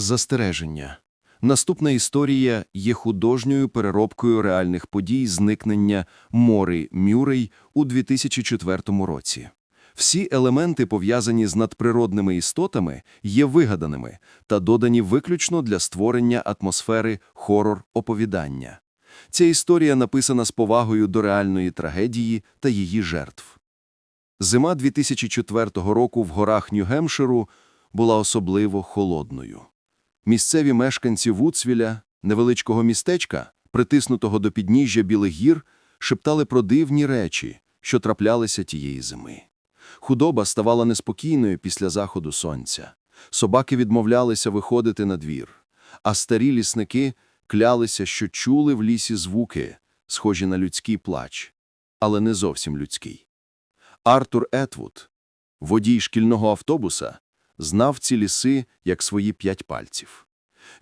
Застереження. Наступна історія є художньою переробкою реальних подій зникнення Мори Мюррей у 2004 році. Всі елементи, пов'язані з надприродними істотами, є вигаданими та додані виключно для створення атмосфери хорор-оповідання. Ця історія написана з повагою до реальної трагедії та її жертв. Зима 2004 року в горах Нью-Гемширу була особливо холодною. Місцеві мешканці Вудсвіля, невеличкого містечка, притиснутого до підніжжя Білих гір, шептали про дивні речі, що траплялися тієї зими. Худоба ставала неспокійною після заходу сонця. Собаки відмовлялися виходити на двір, а старі лісники клялися, що чули в лісі звуки, схожі на людський плач, але не зовсім людський. Артур Етвуд, водій шкільного автобуса, знав ці ліси як свої п'ять пальців.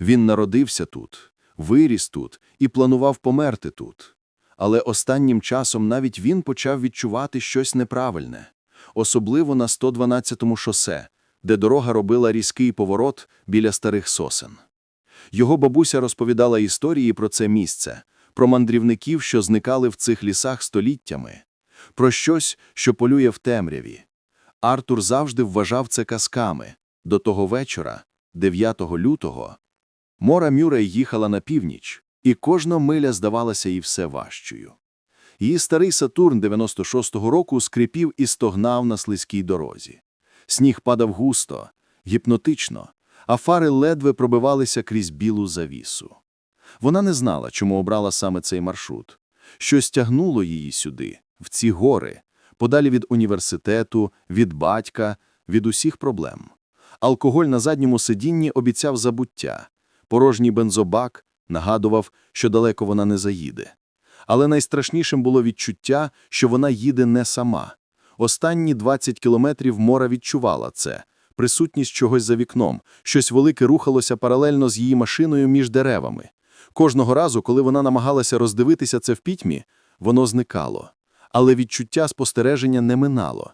Він народився тут, виріс тут і планував померти тут. Але останнім часом навіть він почав відчувати щось неправильне, особливо на 112-му шосе, де дорога робила різкий поворот біля старих сосен. Його бабуся розповідала історії про це місце, про мандрівників, що зникали в цих лісах століттями, про щось, що полює в темряві. Артур завжди вважав це казками. До того вечора, 9 лютого, Мора Мюррей їхала на північ, і кожна миля здавалася їй все важчою. Її старий Сатурн 96-го року скрипів і стогнав на слизькій дорозі. Сніг падав густо, гіпнотично, а фари ледве пробивалися крізь білу завісу. Вона не знала, чому обрала саме цей маршрут. Щось тягнуло її сюди, в ці гори, подалі від університету, від батька, від усіх проблем. Алкоголь на задньому сидінні обіцяв забуття. Порожній бензобак нагадував, що далеко вона не заїде. Але найстрашнішим було відчуття, що вона їде не сама. Останні 20 кілометрів Мора відчувала це. Присутність чогось за вікном, щось велике рухалося паралельно з її машиною між деревами. Кожного разу, коли вона намагалася роздивитися це в пітьмі, воно зникало. Але відчуття спостереження не минало.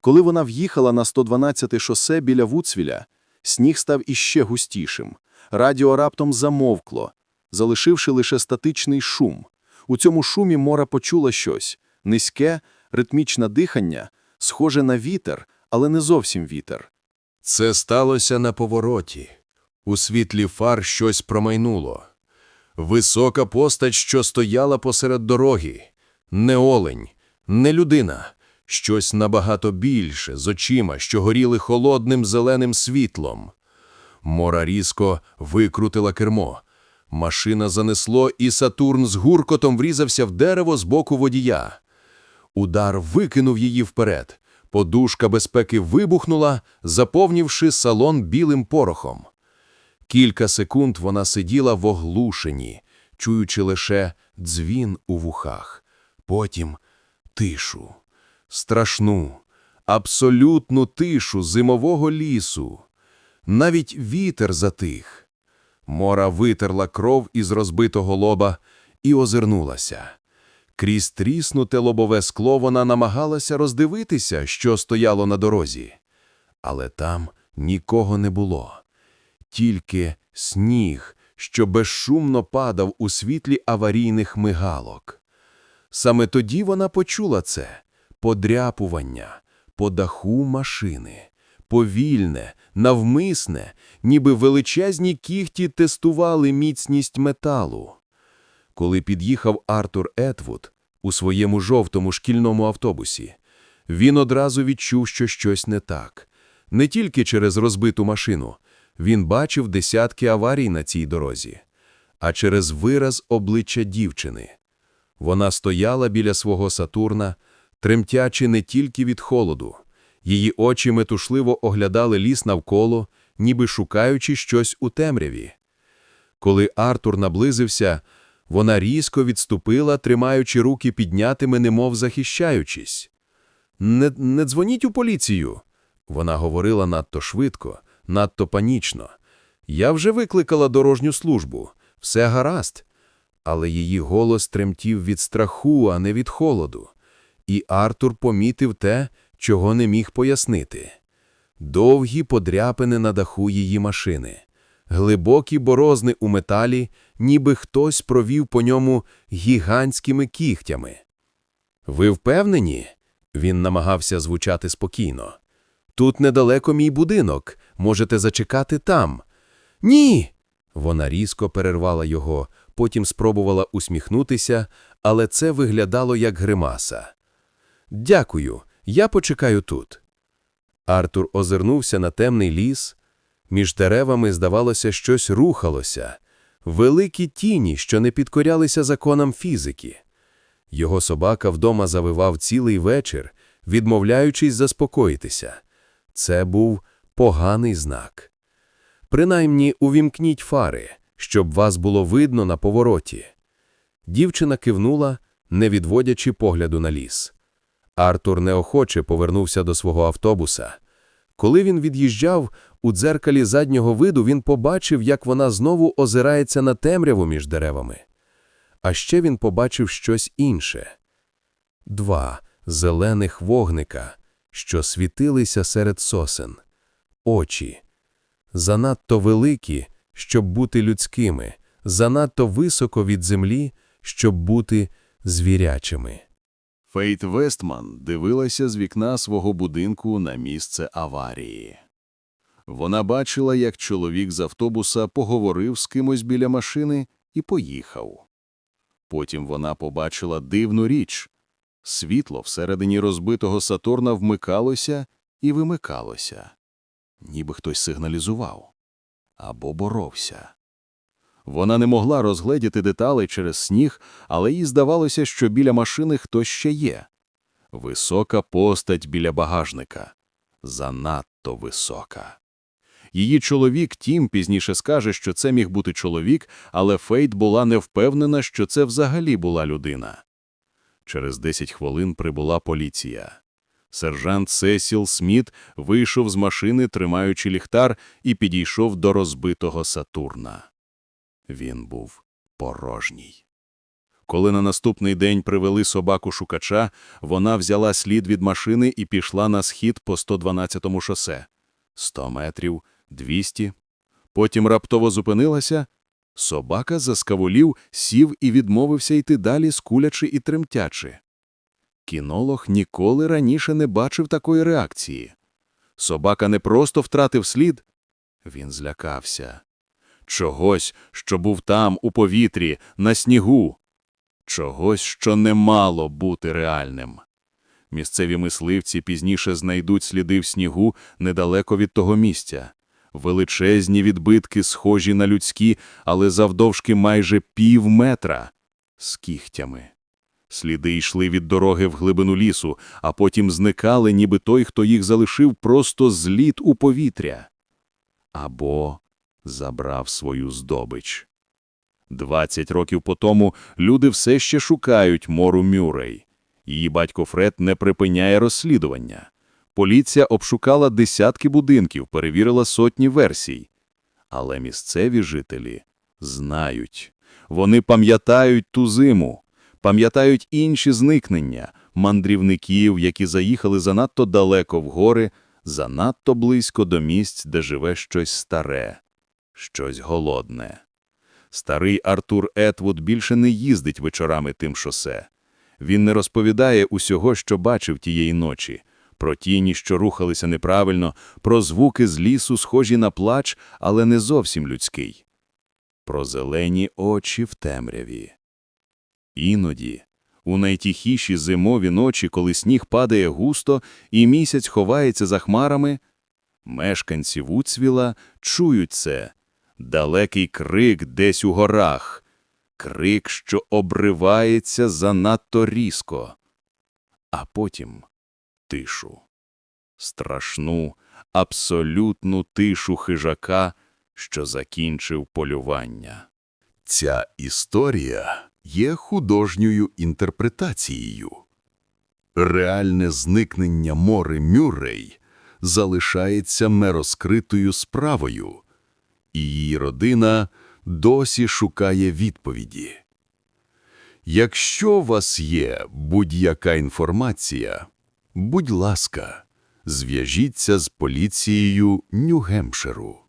Коли вона в'їхала на 112 шосе біля Вуцвіля, сніг став іще густішим. Радіо раптом замовкло, залишивши лише статичний шум. У цьому шумі Мора почула щось – низьке, ритмічне дихання, схоже на вітер, але не зовсім вітер. Це сталося на повороті. У світлі фар щось промайнуло. Висока постать, що стояла посеред дороги. Не олень, не людина. Щось набагато більше, з очима, що горіли холодним зеленим світлом. Мора різко викрутила кермо. Машина занесло, і Сатурн з гуркотом врізався в дерево з боку водія. Удар викинув її вперед. Подушка безпеки вибухнула, заповнивши салон білим порохом. Кілька секунд вона сиділа в оглушенні, чуючи лише дзвін у вухах. Потім тишу, страшну, абсолютну тишу зимового лісу. Навіть вітер затих. Мора витерла кров із розбитого лоба і озирнулася. Крізь тріснуте лобове скло вона намагалася роздивитися, що стояло на дорозі. Але там нікого не було. Тільки сніг, що безшумно падав у світлі аварійних мигалок. Саме тоді вона почула це подряпування по даху машини, повільне, навмисне, ніби величезні кіхті тестували міцність металу. Коли під'їхав Артур Етвуд у своєму жовтому шкільному автобусі, він одразу відчув, що щось не так. Не тільки через розбиту машину, він бачив десятки аварій на цій дорозі, а через вираз обличчя дівчини. Вона стояла біля свого Сатурна, тремтячи не тільки від холоду. Її очі метушливо оглядали ліс навколо, ніби шукаючи щось у темряві. Коли Артур наблизився, вона різко відступила, тримаючи руки піднятими, немов захищаючись. Не, не дзвоніть у поліцію. Вона говорила надто швидко, надто панічно. Я вже викликала дорожню службу. Все гаразд. Але її голос тремтів від страху, а не від холоду. І Артур помітив те, чого не міг пояснити. Довгі подряпини на даху її машини. глибокі борозни у металі, ніби хтось провів по ньому гігантськими кігтями. Ви впевнені? Він намагався звучати спокійно. Тут недалеко мій будинок, можете зачекати там. Ні. Вона різко перервала його, потім спробувала усміхнутися, але це виглядало як гримаса. Дякую, я почекаю тут. Артур озирнувся на темний ліс. Між деревами, здавалося, щось рухалося. Великі тіні, що не підкорялися законам фізики. Його собака вдома завивав цілий вечір, відмовляючись заспокоїтися. Це був поганий знак. Принаймні увімкніть фари, щоб вас було видно на повороті. Дівчина кивнула, не відводячи погляду на ліс. Артур неохоче повернувся до свого автобуса. Коли він від'їжджав, у дзеркалі заднього виду він побачив, як вона знову озирається на темряву між деревами. А ще він побачив щось інше. Два зелених вогника, що світилися серед сосен. Очі. Занадто великі, щоб бути людськими, занадто високо від землі, щоб бути звірячими. Фейт Вестман дивилася з вікна свого будинку на місце аварії. Вона бачила, як чоловік з автобуса поговорив з кимось біля машини і поїхав. Потім вона побачила дивну річ. Світло всередині розбитого Сатурна вмикалося і вимикалося. Ніби хтось сигналізував. Або боровся. Вона не могла розгледіти деталей через сніг, але їй здавалося, що біля машини хтось ще є. Висока постать біля багажника. Занадто висока. Її чоловік Тім пізніше скаже, що це міг бути чоловік, але Фейт була не впевнена, що це взагалі була людина. Через 10 хвилин прибула поліція. Сержант Сесіл Сміт вийшов з машини, тримаючи ліхтар, і підійшов до розбитого Сатурна. Він був порожній. Коли на наступний день привели собаку-шукача, вона взяла слід від машини і пішла на схід по 112-му шосе. 100 метрів, 200. Потім раптово зупинилася. Собака заскавулів, сів і відмовився йти далі, скулячи і тремтячи. Кінолог ніколи раніше не бачив такої реакції. Собака не просто втратив слід, він злякався. Чогось, що був там, у повітрі, на снігу. Чогось, що не мало бути реальним. Місцеві мисливці пізніше знайдуть сліди в снігу недалеко від того місця. Величезні відбитки, схожі на людські, але завдовжки майже пів метра, з кігтями. Сліди йшли від дороги в глибину лісу, а потім зникали, ніби той, хто їх залишив, просто зліт у повітря. Або забрав свою здобич. Двадцять років по тому люди все ще шукають Мору Мюррей. Її батько Фред не припиняє розслідування. Поліція обшукала десятки будинків, перевірила сотні версій. Але місцеві жителі знають. Вони пам'ятають ту зиму, пам'ятають інші зникнення, мандрівників, які заїхали занадто далеко в гори, занадто близько до місць, де живе щось старе, щось голодне. Старий Артур Етвуд більше не їздить вечорами тим шосе. Він не розповідає усього, що бачив тієї ночі, про тіні, що рухалися неправильно, про звуки з лісу, схожі на плач, але не зовсім людський, про зелені очі в темряві. Іноді, у найтихіші зимові ночі, коли сніг падає густо і місяць ховається за хмарами, мешканці Вуцвіла чують це далекий крик десь у горах, крик, що обривається занадто різко, а потім тишу. Страшну, абсолютну тишу хижака, що закінчив полювання. Ця історія є художньою інтерпретацією. Реальне зникнення Мори Мюррей залишається нерозкритою справою, і її родина досі шукає відповіді. Якщо у вас є будь-яка інформація, будь ласка, зв'яжіться з поліцією Нью-Гемпширу.